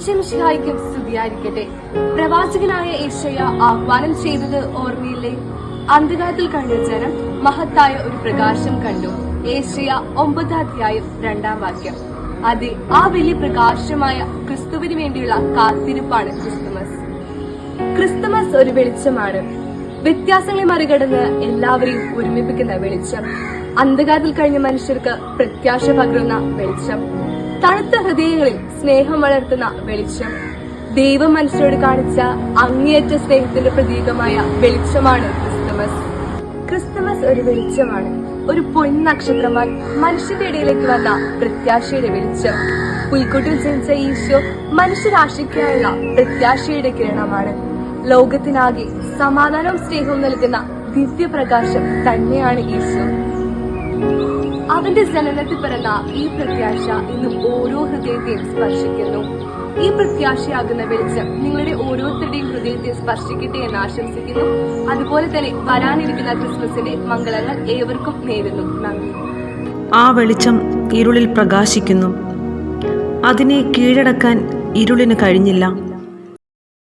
ഈശോമിശിഹായിക്കും സ്തുതിയായിരിക്കട്ടെ. പ്രവാചകനായ ഈശോയ ആഹ്വാനം ചെയ്തത് ഓർമ്മയില്ലേ? അന്ധകാരത്തിൽ കഴിഞ്ഞ ജനം മഹത്തായ ഒരു പ്രകാശം കണ്ടു. ഏഷ്യ ഒമ്പതാം അധ്യായം രണ്ടാം വാക്യം. അതെ ആ വലിയ പ്രകാശമായ ക്രിസ്തുവിന് വേണ്ടിയുള്ള കാത്തിരിപ്പാണ് ക്രിസ്തുമസ്. ക്രിസ്തുമസ് ഒരു വെളിച്ചമാണ്. വ്യത്യാസങ്ങളെ മറികടന്ന് എല്ലാവരെയും ഒരുമിപ്പിക്കുന്ന വെളിച്ചം. അന്ധകാരത്തിൽ കഴിഞ്ഞ മനുഷ്യർക്ക് പ്രത്യാശ പകരുന്ന വെളിച്ചം. തണുത്ത ഹൃദയങ്ങളിൽ സ്നേഹം വളർത്തുന്ന വെളിച്ചം. ദൈവം മനുഷ്യരോട് കാണിച്ച അങ്ങേയറ്റ സ്നേഹത്തിന്റെ പ്രതീകമായ വെളിച്ചമാണ് ക്രിസ്തുമസ്. ക്രിസ്തുമസ് ഒരു വെളിച്ചമാണ്. ഒരു പൊന്നക്ഷത്രമായി മനുഷ്യന്റെ ഇടയിലേക്ക് വന്ന പ്രത്യാശയുടെ വെളിച്ചം. പുൽക്കൂട്ടിൽ ജനിച്ച ഈശോ മനുഷ്യരാശിക്കായുള്ള പ്രത്യാശയുടെ കിരണമാണ്. ലോകത്തിനാകെ സമാധാനവും സ്നേഹവും നൽകുന്ന ദിവ്യപ്രകാശം തന്നെയാണ് ഈശോ. അവന്റെ ജനനത്തിൽ പിറന്ന ഈ പ്രത്യാശ ഇന്ന് ഓരോ ഹൃദയത്തെയും സ്പർശിക്കുന്നു. ഈ പ്രത്യാശയാകുന്ന വെളിച്ചം നിങ്ങളുടെ ഓരോരുത്തരുടെയും ഹൃദയത്തെ സ്പർശിക്കട്ടെ എന്ന് ആശംസിക്കുന്നു. അതുപോലെ തന്നെ വരാനിരിക്കുന്ന ക്രിസ്മസിന്റെ മംഗളങ്ങൾ ഏവർക്കും നേരുന്നു. നന്ദി. ആ വെളിച്ചം ഇരുളിൽ പ്രകാശിക്കുന്നു. അതിനെ കീഴടക്കാൻ ഇരുളിന് കഴിഞ്ഞില്ല.